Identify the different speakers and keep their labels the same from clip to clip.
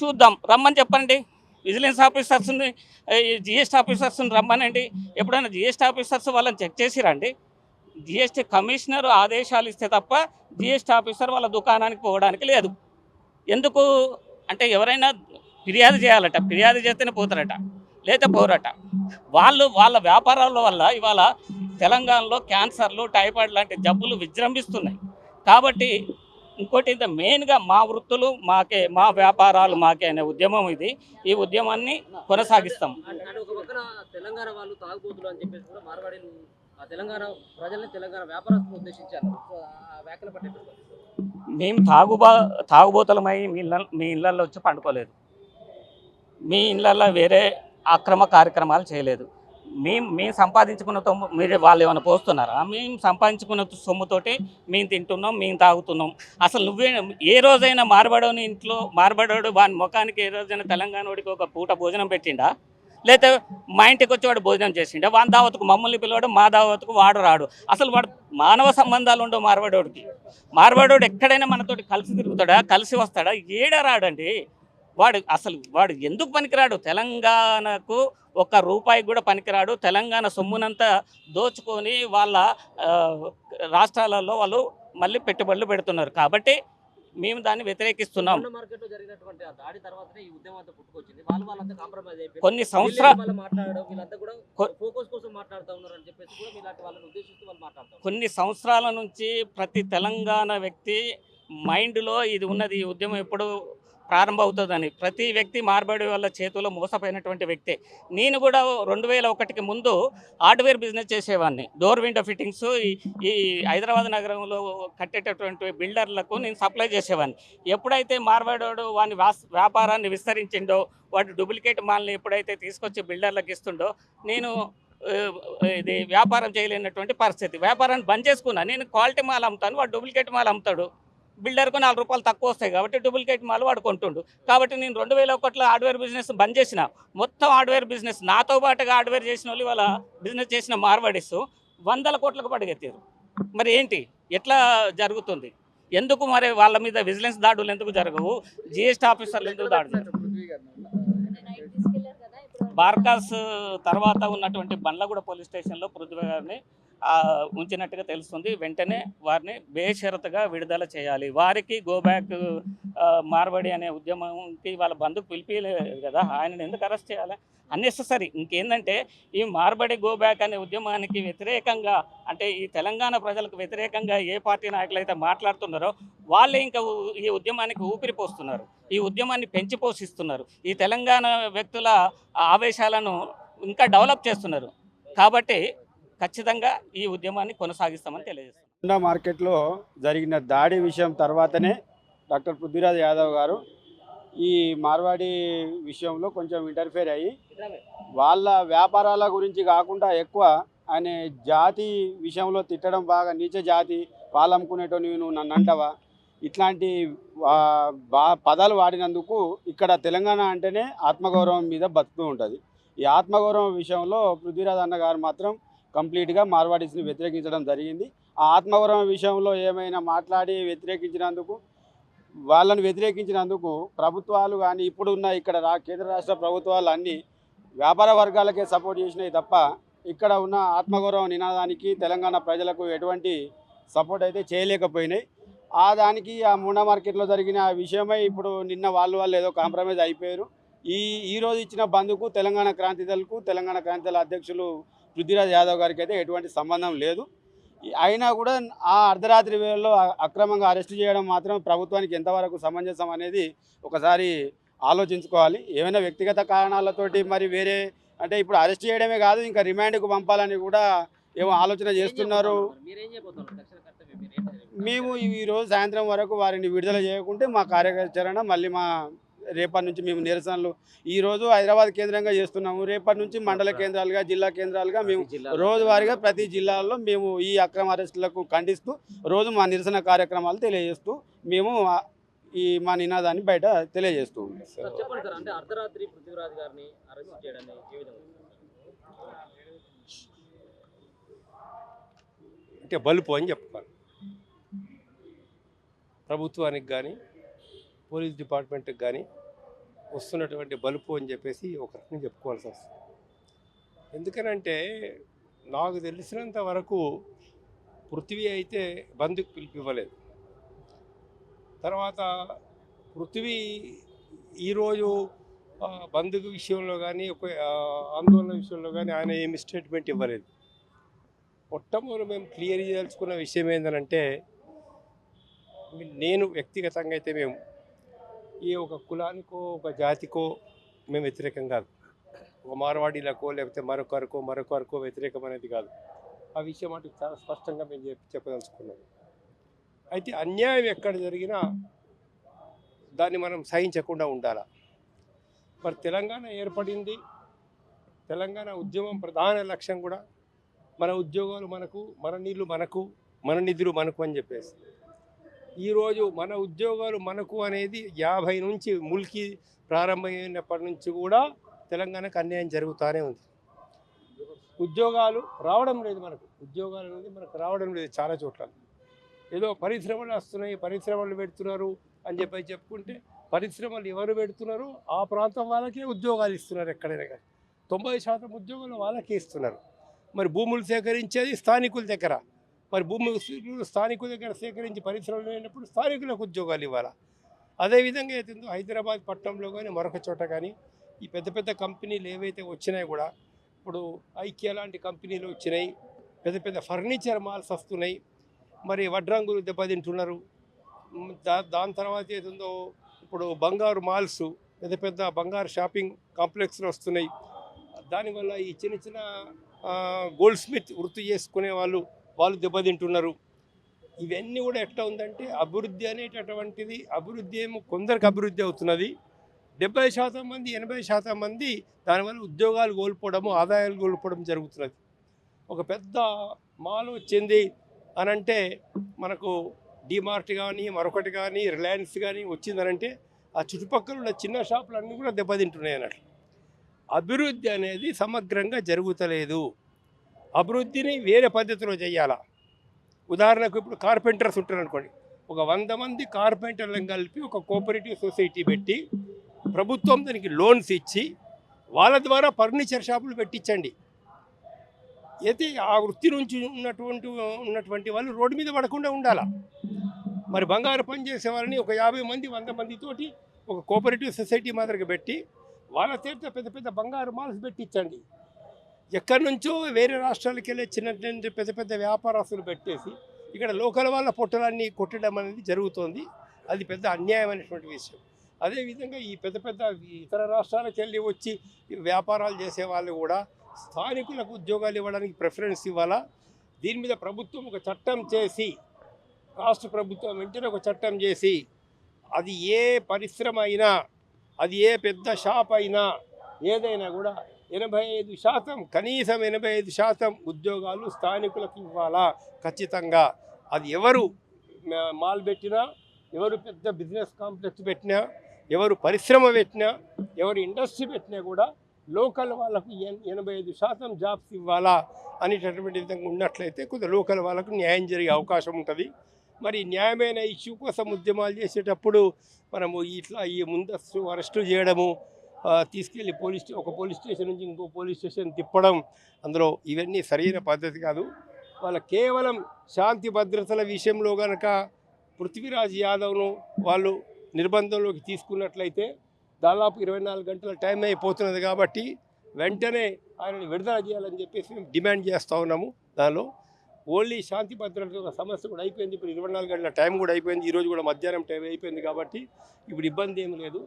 Speaker 1: చూద్దాం. రమ్మని చెప్పండి. విజిలెన్స్ ఆఫీసర్స్ని జిఎస్టీ ఆఫీసర్స్ని రమ్మనండి. ఎప్పుడైనా జిఎస్టీ ఆఫీసర్స్ వాళ్ళని చెక్ చేసిరండి జిఎస్టీ కమిషనర్ ఆదేశాలు ఇస్తే తప్ప జిఎస్టీ ఆఫీసర్ వాళ్ళ దుకాణానికి పోవడానికి లేదు. ఎందుకు? అంటే ఎవరైనా ఫిర్యాదు చేయాలట. ఫిర్యాదు చేస్తేనే పోతారట. లేదా పోరట. వాళ్ళు వాళ్ళ వ్యాపారాల వల్ల ఇవాళ తెలంగాణలో క్యాన్సర్లు టైఫాయిడ్ లాంటి జబ్బులు విజృంభిస్తున్నాయి. కాబట్టి ఇంకోటి ఇంత మెయిన్గా మా వృత్తులు మాకే మా వ్యాపారాలు మాకే అనే ఉద్యమం ఇది. ఈ ఉద్యమాన్ని కొనసాగిస్తాం.
Speaker 2: తెలంగాణ వాళ్ళు తాగుబోతులు అని చెప్పేసి కూడా మార్వాడీలు ఆ తెలంగాణ ప్రజల్ని తెలంగాణ వ్యాపారస్తులు ఉద్దేశించారు. వ్యాఖ్యలు
Speaker 1: మేము తాగుబా తాగుబోతులమై మీ ఇళ్ళ మీ ఇళ్ళల్లో వచ్చి పండుకోలేదు. మీ ఇళ్ళల్లో వేరే అక్రమ కార్యక్రమాలు చేయలేదు. మేము మేము సంపాదించుకున్న తొమ్ము మీరు వాళ్ళు ఏమైనా పోస్తున్నారా? మేము సంపాదించుకున్న సొమ్ముతోటి మేము తింటున్నాం మేము తాగుతున్నాం. అసలు నువ్వే ఏ రోజైనా మార్బడోని ఇంట్లో మార్బడోడు వాని ముఖానికి ఏ రోజైనా తెలంగాణ వాడికి ఒక పూట భోజనం పెట్టిండా? లేదా మా ఇంటికి వచ్చి వాడు భోజనం చేసిండా? వాని దావత్కు మమ్మల్ని పిలవడం మా దావత్కు వాడు రాడు. అసలు వాడు మానవ సంబంధాలు ఉండవు మార్వాడోడికి మార్వాడోడు ఎక్కడైనా మనతోటి కలిసి తిరుగుతాడా? కలిసి వస్తాడా? ఏడా రాడండి? వాడు అసలు వాడు ఎందుకు పనికిరాడు? తెలంగాణకు ఒక్క రూపాయి కూడా పనికిరాడు. తెలంగాణ సొమ్మునంతా దోచుకొని వాళ్ళ రాష్ట్రాలలో వాళ్ళు మళ్ళీ పెట్టుబడులు పెడుతున్నారు. కాబట్టి మేము దాన్ని వ్యతిరేకిస్తున్నాం. కొన్ని సంవత్సరాలు కొన్ని సంవత్సరాల నుంచి ప్రతి తెలంగాణ వ్యక్తి మైండ్లో ఇది ఉన్నది. ఈ ఉద్యమం ఎప్పుడు ప్రారంభమవుతుందని. ప్రతి వ్యక్తి మార్బడి వాళ్ళ చేతిలో మోసపోయినటువంటి వ్యక్తే. నేను కూడా రెండు వేల ఒకటికి ముందు హార్డ్వేర్ బిజినెస్ చేసేవాడిని డోర్ విండో ఫిట్టింగ్స్ ఈ- ఈ హైదరాబాద్ నగరంలో కట్టేటటువంటి బిల్డర్లకు నేను సప్లై చేసేవాడిని ఎప్పుడైతే మార్బడోడు వాని వ్యాపారాన్ని విస్తరించిండో వాటి డూప్లికేట్ మాల్ని ఎప్పుడైతే తీసుకొచ్చి బిల్డర్లకు ఇస్తుండో నేను ఇది వ్యాపారం చేయలేనటువంటి పరిస్థితి. వ్యాపారాన్ని బంద్ చేసుకున్నా. నేను క్వాలిటీ మాల్ అమ్ముతాను వాడు డూప్లికేట్ మాల్ అమ్ముతాడు. బిల్డర్కు నాలుగు రూపాయలు తక్కువ వస్తాయి కాబట్టి డూప్లికేట్ మాల్ వాడు కొంటుండు. కాబట్టి నేను రెండు వేల ఒకటిలో హార్డ్వేర్ బిజినెస్ బంద్ చేసిన. మొత్తం హార్డ్వేర్ బిజినెస్. నాతో పాటుగా హార్డ్వేర్ చేసిన వాళ్ళు వాళ్ళ బిజినెస్ చేసిన మార్వాడిస్. వందల కోట్లకు పడిగెత్తారు. మరి ఏంటి? ఎట్లా జరుగుతుంది? ఎందుకు మరి వాళ్ళ మీద విజిలెన్స్ దాడులు ఎందుకు జరగవు? జిఎస్టీ ఆఫీసర్లు ఎందుకు దాడులు? బార్కాస్ తర్వాత ఉన్నటువంటి బండ్లగూడ పోలీస్ స్టేషన్లో పృథ్వీ గారిని ఉంచినట్టుగా తెలుస్తుంది. వెంటనే వారిని బేషరతుగా విడుదల చేయాలి. వారికి గోబ్యాక్ మార్బడి అనే ఉద్యమంకి వాళ్ళ బంధుకు పిలిపిలేదు కదా. ఆయనను ఎందుకు అరెస్ట్ చేయాలి? అన్నెసరీ ఇంకేందంటే ఈ మార్బడి గో బ్యాక్ అనే ఉద్యమానికి వ్యతిరేకంగా అంటే ఈ తెలంగాణ ప్రజలకు వ్యతిరేకంగా ఏ పార్టీ నాయకులు అయితే మాట్లాడుతున్నారో వాళ్ళే ఇంకా ఈ ఉద్యమానికి ఊపిరి పోస్తున్నారు. ఈ ఉద్యమాన్ని పెంచి పోషిస్తున్నారు. ఈ తెలంగాణ వ్యక్తుల ఆవేశాలను ఇంకా డెవలప్ చేస్తున్నారు. కాబట్టి ఖచ్చితంగా ఈ ఉద్యమాన్ని కొనసాగిస్తామని తెలియజేస్తున్నాం.
Speaker 3: మార్కెట్లో జరిగిన దాడి విషయం తర్వాతనే డాక్టర్ పృథ్వీరాజ్ యాదవ్ గారు ఈ మార్వాడి విషయంలో కొంచెం ఇంటర్ఫేర్ అయ్యి వాళ్ళ వ్యాపారాల గురించి కాకుండా ఎక్కువ ఆయన జాతి విషయంలో తిట్టడం బాగా నీచ జాతి వాళ్ళు నువ్వు నన్ను అంటావా? ఇట్లాంటి బా పదాలు వాడినందుకు ఇక్కడ తెలంగాణ అంటేనే ఆత్మగౌరవం మీద బతుకుతూ ఉంటుంది. ఈ ఆత్మగౌరవం విషయంలో పృథ్వీరాజ్ అన్న గారు మాత్రం కంప్లీట్గా మార్వాడీస్ని వ్యతిరేకించడం జరిగింది. ఆ ఆత్మగౌరవం విషయంలో ఏమైనా మాట్లాడి వ్యతిరేకించినందుకు వాళ్ళని వ్యతిరేకించినందుకు ప్రభుత్వాలు కానీ ఇప్పుడున్న ఇక్కడ కేంద్ర రాష్ట్ర ప్రభుత్వాలు అన్నీ వ్యాపార వర్గాలకే సపోర్ట్ చేసినాయి తప్ప ఇక్కడ ఉన్న ఆత్మగౌరవ నినాదానికి తెలంగాణ ప్రజలకు ఎటువంటి సపోర్ట్ అయితే చేయలేకపోయినాయి. ఆ దానికి ఆ మూడా మార్కెట్లో జరిగిన ఆ విషయమై ఇప్పుడు నిన్న వాళ్ళు వాళ్ళు ఏదో కాంప్రమైజ్ అయిపోయారు. ఈ ఈరోజు ఇచ్చిన బంధుకు తెలంగాణ క్రాంతిదళకు తెలంగాణ క్రాంతిదళ అధ్యక్షులు పృథ్వీరాజ్ యాదవ్ గారికి అయితే ఎటువంటి సంబంధం లేదు. అయినా కూడా ఆ అర్ధరాత్రి వేళల్లో అ- అక్రమంగా అరెస్ట్ చేయడం మాత్రం ప్రభుత్వానికి ఎంతవరకు సమంజసం అనేది ఒకసారి ఆలోచించుకోవాలి. ఏమైనా వ్యక్తిగత కారణాలతోటి మరి వేరే అంటే ఇప్పుడు అరెస్ట్ చేయడమే కాదు ఇంకా రిమాండ్కు పంపాలని కూడా ఏమో ఆలోచన చేస్తున్నారు? మేము ఈ- ఈ రోజు సాయంత్రం వరకు వారిని విడుదల చేయకుంటే మా కార్యాచరణ మళ్ళీ మా రేపటి నుంచి మేము నిరసనలు. ఈ రోజు హైదరాబాద్ కేంద్రంగా చేస్తున్నాము. రేపటి నుంచి మండల కేంద్రాలుగా జిల్లా కేంద్రాలుగా మేము
Speaker 2: జిల్లాలో
Speaker 3: రోజువారీగా ప్రతి జిల్లాల్లో మేము ఈ అక్రమ అరెస్టులకు ఖండిస్తూ రోజు మా నిరసన కార్యక్రమాలు తెలియజేస్తూ మేము ఈ మా నినాదాన్ని బయట తెలియజేస్తూ
Speaker 2: అంటే అర్ధరాత్రి పృథ్వీరాజ్ గారిని అరెస్ట్ చేయడాన్ని ఏ విధంగా చూస్తారు?
Speaker 4: అంటే బలుపు అని చెప్పుకోవాలి. ప్రభుత్వానికి కానీ పోలీస్ డిపార్ట్మెంట్కి కానీ వస్తున్నటువంటి బలుపు అని చెప్పేసి ఒక రకంగా చెప్పుకోవాల్సి వస్తుంది. ఎందుకనంటే నాకు తెలిసినంత వరకు పృథ్వీ అయితే బంధుకు పిలిపి ఇవ్వలేదు తర్వాత పృథ్వీ ఈరోజు బంధుకు విషయంలో కానీ ఒక ఆందోళన విషయంలో కానీ ఆయన ఏమి స్టేట్మెంట్ ఇవ్వలేదు. మొట్టమొదటి మేము క్లియర్ చేయాల్సుకున్న విషయం ఏంటంటే నేను వ్యక్తిగతంగా అయితే మేము ఈ ఒక కులానికో ఒక జాతికో మేము వ్యతిరేకం కాదు. ఒక మార్వాడీలకో లేకపోతే మరొకరికో మరొకరికో వ్యతిరేకం అనేది కాదు. ఆ విషయం అంటే చాలా స్పష్టంగా మేము చెప్పి చెప్పదలుచుకున్నాం. అయితే అన్యాయం ఎక్కడ జరిగినా దాన్ని మనం సహించకుండా ఉండాలా? మరి తెలంగాణ ఏర్పడింది. తెలంగాణ ఉద్యమం ప్రధాన లక్ష్యం కూడా మన ఉద్యోగాలు మనకు మన నీళ్ళు మనకు మన నిధులు మనకు అని చెప్పేసి. ఈరోజు మన ఉద్యోగాలు మనకు అనేది యాభై నుంచి ముల్కి ప్రారంభమైనప్పటి నుంచి కూడా తెలంగాణకు అన్యాయం జరుగుతూనే ఉంది. ఉద్యోగాలు రావడం లేదు మనకు. ఉద్యోగాలు అనేది మనకు రావడం లేదు చాలా చోట్ల. ఏదో పరిశ్రమలు వస్తున్నాయి పరిశ్రమలు పెడుతున్నారు అని చెప్పి చెప్పుకుంటే పరిశ్రమలు ఎవరు పెడుతున్నారు? ఆ ప్రాంతం వాళ్ళకే ఉద్యోగాలు ఇస్తున్నారు ఎక్కడైనా కానీ. తొంభై శాతం ఉద్యోగాలు వాళ్ళకే ఇస్తున్నారు. మరి భూములు సేకరించేది స్థానికుల దగ్గర. మరి భూమి స్థానికుల దగ్గర సేకరించి పరిశ్రమలు లేనప్పుడు స్థానికులకు ఉద్యోగాలు ఇవ్వాలి? అదేవిధంగా అవుతుందో హైదరాబాద్ పట్టణంలో కానీ మరొక చోట కానీ ఈ పెద్ద పెద్ద కంపెనీలు ఏవైతే వచ్చినాయి కూడా ఇప్పుడు ఐక్య లాంటి కంపెనీలు వచ్చినాయి పెద్ద పెద్ద ఫర్నిచర్ మాల్స్ వస్తున్నాయి. మరి వడ్రంగులు దెబ్బతింటున్నారు. దా దాని తర్వాత ఏదో ఇప్పుడు బంగారు మాల్స్ పెద్ద పెద్ద బంగారు షాపింగ్ కాంప్లెక్స్లు వస్తున్నాయి. దానివల్ల ఈ చిన్న చిన్న గోల్డ్ స్మిత్ వృత్తి చేసుకునే వాళ్ళు వాళ్ళు దెబ్బతింటున్నారు. ఇవన్నీ కూడా ఎట్లా ఉందంటే అభివృద్ధి అనేటటువంటిది అభివృద్ధి ఏమో కొందరికి అభివృద్ధి అవుతున్నది. డెబ్బై శాతం మంది ఎనభై శాతం మంది దానివల్ల ఉద్యోగాలు కోల్పోవడము ఆదాయాలు కోల్పోవడం జరుగుతున్నది. ఒక పెద్ద మాల్ వచ్చింది అని అంటే మనకు డిమార్ట్ కానీ మరొకటి కానీ రిలయన్స్ కానీ వచ్చిందనంటే ఆ చుట్టుపక్కల ఉన్న చిన్న షాపులు అన్నీ కూడా దెబ్బతింటున్నాయి అన్నట్లు. అభివృద్ధి అనేది సమగ్రంగా జరుగుతలేదు. అభివృద్ధిని వేరే పద్ధతిలో చేయాలా? ఉదాహరణకు ఇప్పుడు కార్పెంటర్స్ ఉంటారు అనుకోండి ఒక వంద మంది కార్పెంటర్లను కలిపి ఒక కోఆపరేటివ్ సొసైటీ పెట్టి ప్రభుత్వం దానికి లోన్స్ ఇచ్చి వాళ్ళ ద్వారా ఫర్నిచర్ షాపులు పెట్టించండి. అయితే ఆ వృత్తి నుంచి ఉన్నటువంటి ఉన్నటువంటి వాళ్ళు రోడ్డు మీద పడకుండా ఉండాలా? మరి బంగారు పని చేసే వాళ్ళని ఒక యాభై మంది వంద మందితోటి ఒక కోఆపరేటివ్ సొసైటీ మాదిరిగా పెట్టి వాళ్ళ చేత పెద్ద పెద్ద బంగారు మాల్స్ పెట్టించండి. ఎక్కడి నుంచో వేరే రాష్ట్రాలకు వెళ్ళే చిన్న పెద్ద పెద్ద వ్యాపారస్తులు పెట్టేసి ఇక్కడ లోకల్ వాళ్ళ పొట్టలన్నీ కొట్టడం అనేది జరుగుతోంది. అది పెద్ద అన్యాయమైనటువంటి విషయం. అదేవిధంగా ఈ పెద్ద పెద్ద ఇతర రాష్ట్రాలకు వెళ్ళి వచ్చి వ్యాపారాలు చేసే వాళ్ళు కూడా స్థానికులకు ఉద్యోగాలు ఇవ్వడానికి ప్రిఫరెన్స్ ఇవ్వాలా? దీని మీద ప్రభుత్వం ఒక చట్టం చేసి రాష్ట్ర ప్రభుత్వం వెంటనే ఒక చట్టం చేసి అది ఏ పరిశ్రమ అయినా అది ఏ పెద్ద షాప్ అయినా ఏదైనా కూడా ఎనభై ఐదు శాతం కనీసం ఎనభై ఐదు శాతం ఉద్యోగాలు స్థానికులకు ఇవ్వాలా? ఖచ్చితంగా. అది ఎవరు మాల్ పెట్టినా ఎవరు పెద్ద బిజినెస్ కాంప్లెక్స్ పెట్టినా ఎవరు పరిశ్రమ పెట్టినా ఎవరు ఇండస్ట్రీ పెట్టినా కూడా లోకల్ వాళ్ళకు ఎన్- ఎనభై ఐదు శాతం జాబ్స్ ఇవ్వాలా? అనేటటువంటి విధంగా ఉన్నట్లయితే కొద్దిగా లోకల్ వాళ్ళకు న్యాయం జరిగే అవకాశం ఉంటుంది. మరి న్యాయమైన ఇష్యూ కోసం ఉద్యమాలు చేసేటప్పుడు మనము ఇట్లా ఈ ముందస్తు అరెస్టు చేయడము తీసుకెళ్ళి పోలీస్ ఒక పోలీస్ స్టేషన్ నుంచి ఇంకో పోలీస్ స్టేషన్ తిప్పడం అందులో ఇవన్నీ సరైన పద్ధతి కాదు. వాళ్ళ కేవలం శాంతి భద్రతల విషయంలో కనుక పృథ్వీరాజ్ యాదవ్ను వాళ్ళు నిర్బంధంలోకి తీసుకున్నట్లయితే దాదాపు ఇరవై నాలుగు గంటల టైం అయిపోతున్నది కాబట్టి వెంటనే ఆయనని విడుదల చేయాలని చెప్పేసి మేము డిమాండ్ చేస్తూ ఉన్నాము దానిలో. ఓన్లీ శాంతి భద్రత సమస్య కూడా అయిపోయింది. ఇప్పుడు ఇరవై నాలుగు గంటల టైం కూడా అయిపోయింది. ఈరోజు కూడా మధ్యాహ్నం టైం అయిపోయింది కాబట్టి ఇప్పుడు ఇబ్బంది ఏం లేదు.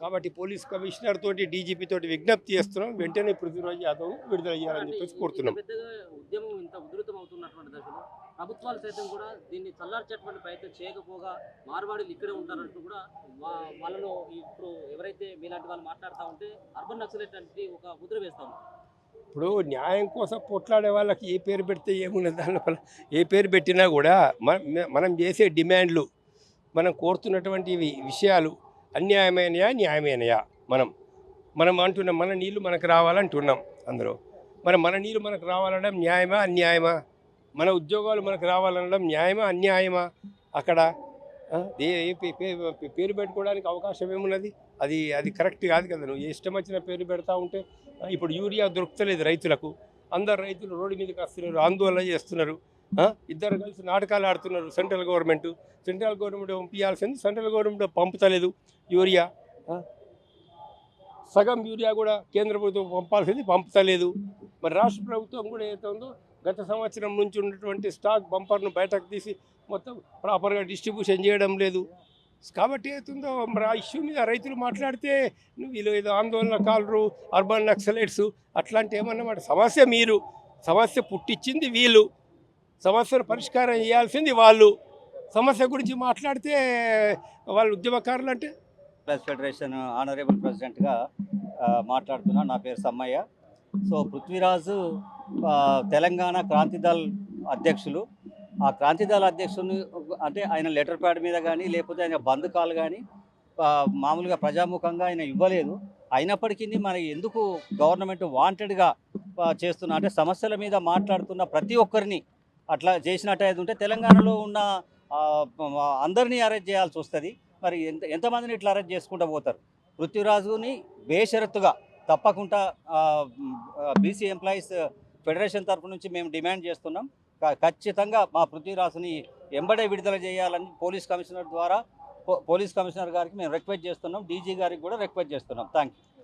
Speaker 4: కాబట్టి పోలీస్ కమిషనర్ తోటి డీజీపీ తోటి విజ్ఞప్తి చేస్తున్నాం. వెంటనే పృథ్వీరాజ్ యాదవ్ విడుదల చేయాలని చెప్పేసి కోరుతున్నాం.
Speaker 2: ఉద్యమం ఇంత ఉధృతం అవుతున్నటువంటి దశలో ప్రభుత్వాలు సైతం కూడా దీన్ని చల్లార్చేటువంటి ప్రయత్నం చేయకపోగా మార్వాడీలు ఇక్కడే ఉంటారంటూ కూడా వాళ్ళలో ఇప్పుడు ఎవరైతే మీలాంటి వాళ్ళు మాట్లాడుతూ ఉంటే అర్బన్ నక్సలైట్ అంటే ఒక ముద్ర వేస్తా ఉన్నారు.
Speaker 4: ఇప్పుడు న్యాయం కోసం పోట్లాడే వాళ్ళకి ఏ పేరు పెడితే ఏమున్నది దానివల్ల ఏ పేరు పెట్టినా కూడా మన చేసే డిమాండ్లు మనం కోరుతున్నటువంటి విషయాలు అన్యాయమైనయా న్యాయమైనయా? మనం మనం అంటున్నాం మన నీళ్ళు మనకు రావాలంటున్నాం అందరూ. మరి మన నీళ్ళు మనకు రావాలనడం న్యాయమా అన్యాయమా? మన ఉద్యోగాలు మనకు రావాలనడం న్యాయమా అన్యాయమా? అక్కడ ఏ పేరు పెట్టుకోవడానికి అవకాశం ఏమున్నది? అది అది కరెక్ట్ కాదు కదా నువ్వు. ఇష్టం వచ్చిన పేరు పెడతా ఉంటే ఇప్పుడు యూరియా దొరుకుతలేదు రైతులకు. అందరు రైతులు రోడ్డు మీదకి వస్తున్నారు ఆందోళన చేస్తున్నారు. ఇద్దరు కలిసి నాటకాలు ఆడుతున్నారు సెంట్రల్ గవర్నమెంట్. సెంట్రల్ గవర్నమెంట్ పంపించాల్సింది సెంట్రల్ గవర్నమెంట్ పంపుతలేదు యూరియా. సగం యూరియా కూడా కేంద్ర ప్రభుత్వం పంపాల్సింది పంపుతలేదు. మరి రాష్ట్ర ప్రభుత్వం కూడా ఏదైతే ఉందో గత సంవత్సరం నుంచి ఉన్నటువంటి స్టాక్ బంపర్ను బయటకు తీసి మొత్తం ప్రాపర్గా డిస్ట్రిబ్యూషన్ చేయడం లేదు. కాబట్టి ఏతుందో మరి ఆ ఇష్యూ మీద రైతులు మాట్లాడితే నువ్వు వీళ్ళు ఏదో ఆందోళన కాలరు అర్బన్ నక్సలైట్స్ అట్లాంటి ఏమన్నమాట? సమస్య మీరు. సమస్య పుట్టించింది వీళ్ళు. సమస్యను పరిష్కారం చేయాల్సింది వాళ్ళు. సమస్య గురించి మాట్లాడితే వాళ్ళు ఉద్యమకారులు అంటే?
Speaker 5: ప్రెస్ ఫెడరేషన్ ఆనరేబుల్ ప్రెసిడెంట్గా మాట్లాడుతున్నా. నా పేరు సమ్మయ్య. సో పృథ్వీరాజు తెలంగాణ క్రాంతిదళ్ అధ్యక్షులు. ఆ క్రాంతిదళ అధ్యక్షుని అంటే ఆయన లెటర్ ప్యాడ్ మీద కానీ లేకపోతే ఆయన బంద్ కాల్ కానీ మామూలుగా ప్రజాముఖంగా ఆయన ఇవ్వలేదు. అయినప్పటికీ మనకి ఎందుకు గవర్నమెంట్ వాంటెడ్గా చేస్తున్నా? అంటే సమస్యల మీద మాట్లాడుతున్న ప్రతి ఒక్కరిని అట్లా చేసినట్టయితే ఉంటే తెలంగాణలో ఉన్న అందరినీ అరెస్ట్ చేయాల్సి వస్తుంది. మరి ఎంత ఎంతమందిని ఇట్లా అరెస్ట్ చేసుకుంటూ పోతారు? పృథ్వీరాజుని బేషరత్తుగా తప్పకుండా బీసీ ఎంప్లాయీస్ ఫెడరేషన్ తరఫు నుంచి మేము డిమాండ్ చేస్తున్నాం. ఖచ్చితంగా మా పృథ్వీరాజుని ఎంబడే విడుదల చేయాలని పోలీస్ కమిషనర్ ద్వారా పో- పోలీస్ కమిషనర్ గారికి మేము రిక్వెస్ట్ చేస్తున్నాం. డీజీ గారికి కూడా రిక్వెస్ట్ చేస్తున్నాం. Thank you